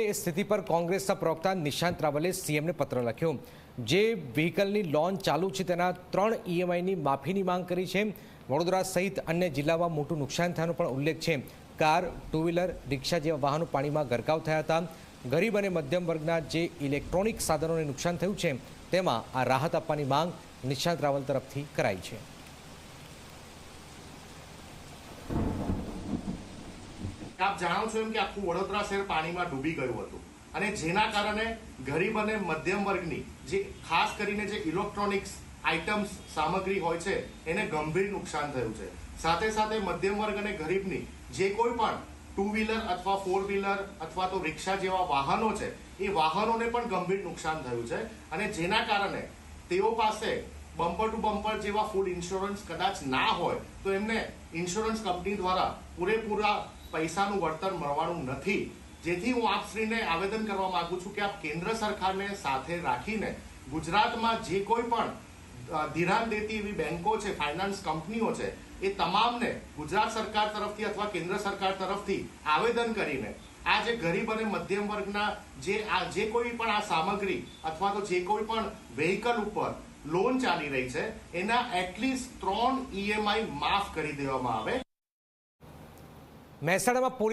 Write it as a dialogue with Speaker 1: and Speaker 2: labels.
Speaker 1: એ સ્થિતિ પર કોંગ્રેસના પ્રવક્તા નિશાંત રાવલે સીએમને પત્ર લખ્યો. જે વ્હીકલની લોન ચાલુ છે તેના ત્રણ ઈએમઆઈની માફીની માંગ કરી છે. વડોદરા સહિત અન્ય જિલ્લામાં મોટું નુકસાન થયાનો પણ ઉલ્લેખ છે. કાર ટુ વ્હીલર રિક્ષા જેવા વાહનો પાણીમાં ગરકાવ થયા હતા. ગરીબ અને મધ્યમ વર્ગના જે ઇલેક્ટ્રોનિક સાધનોને નુકસાન થયું છે, તેમાં આ રાહત આપવાની માંગ નિશાંત રાવલ તરફથી કરાઈ છે.
Speaker 2: આપ જાણો છો એમ કે આખું વડોદરા શહેર પાણીમાં ડૂબી ગયું હતું. અને જેના કારણે ગરીબ અને મધ્યમ વર્ગની જે ખાસ કરીને જે ઇલેક્ટ્રોનિક્સ આઇટમ્સ, સામગ્રી હોય છે, એને ગંભીર નુકસાન થયું છે. સાથે સાથે મધ્યમ વર્ગ અને ગરીબની જે કોઈ પણ ટુ વ્હીલર અથવા ફોર વ્હીલર અથવા તો રિક્ષા જેવા વાહનો છે, એ વાહનોને પણ ગંભીર નુકસાન થયું છે. અને જેના કારણે તેઓ પાસે બમ્પર ટુ બમ્પર જેવા ફૂડ ઇન્સ્યોરન્સ કદાચ ના હોય, તો એમને ઇન્સ્યોરન્સ કંપની દ્વારા પૂરેપૂરા પૈસાનું વળતર મળવાનું નથી. જેથી હું આપશ્રીને આવેદન કરવા માંગુ છું કે આપ કેન્દ્ર સરકારને સાથે રાખીને ગુજરાતમાં જે કોઈ પણ ધિરાણ દેતી એવી બેંકો છે, ફાઇનાન્સ કંપનીઓ છે, એ તમામને ગુજરાત સરકાર તરફથી અથવા કેન્દ્ર સરકાર તરફથી આવેદન કરીને આ જે ગરીબ અને મધ્યમ વર્ગના જે આ, જે કોઈ પણ આ સામગ્રી અથવા તો જે કોઈ પણ વેહિકલ ઉપર લોન ચાલી રહી છે, એના એટલીસ્ટ ત્રણ ઈએમઆઈ માફ કરી દેવામાં આવે.
Speaker 1: મહેસાણામાં પોલીસ